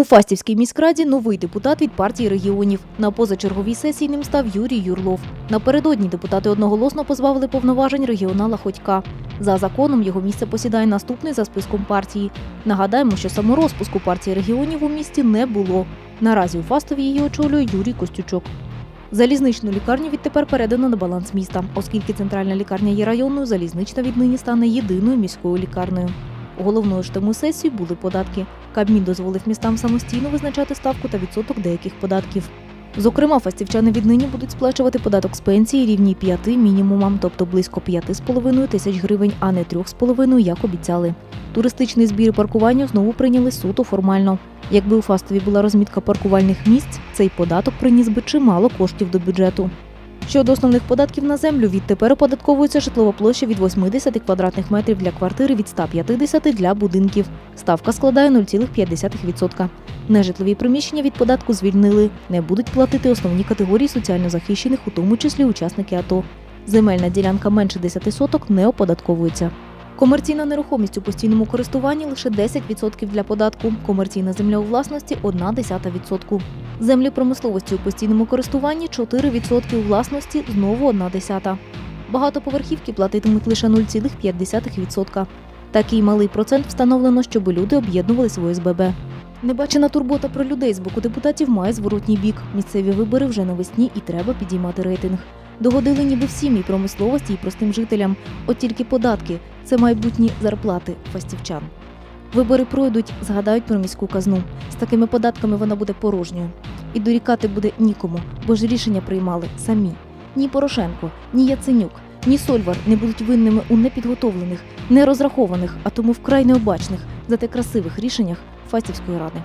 У Фастівській міськраді новий депутат від партії регіонів. На позачерговій сесії ним став Юрій Юрлов. Напередодні депутати одноголосно позбавили повноважень регіонала Ходька. За законом його місце посідає наступний за списком партії. Нагадаємо, що саморозпуску партії регіонів у місті не було. Наразі у Фастові її очолює Юрій Костючок. Залізничну лікарню відтепер передано на баланс міста, оскільки центральна лікарня є районною, залізнична віднині стане єдиною міською лікарнею. Головною ж тему сесії були податки. Кабмін дозволив містам самостійно визначати ставку та відсоток деяких податків. Зокрема, фастівчани віднині будуть сплачувати податок з пенсії рівні 5 мінімумам, тобто близько 5,5 тисяч гривень, а не 3,5, як обіцяли. Туристичний збір паркування знову прийняли суто формально. Якби у Фастові була розмітка паркувальних місць, цей податок приніс би чимало коштів до бюджету. Щодо основних податків на землю, відтепер оподатковується житлова площа від 80 квадратних метрів для квартири від 150 для будинків. Ставка складає 0,5%. Нежитлові приміщення від податку звільнили. Не будуть платити основні категорії соціально захищених, у тому числі учасники АТО. Земельна ділянка менше 10 соток не оподатковується. Комерційна нерухомість у постійному користуванні лише 10% для податку. Комерційна земля у власності 1,1%. Землі промисловості у постійному користуванні 4% у власності знову 1,1%. Багатоповерхівки платитимуть лише 0,5%. Такий малий процент встановлено, щоб люди об'єднувались в ОСББ. Небачена турбота про людей з боку депутатів має зворотній бік. Місцеві вибори вже навесні і треба підіймати рейтинг. Догодили ніби всім і промисловості, і простим жителям. От тільки податки це майбутні зарплати фастівчан. Вибори пройдуть, згадають про міську казну. З такими податками вона буде порожньою. І дорікати буде нікому, бо ж рішення приймали самі. Ні Порошенко, ні Яценюк, ні Сольвар не будуть винними у непідготовлених, нерозрахованих, а тому вкрай необачних, зате красивих рішеннях Фастівської ради.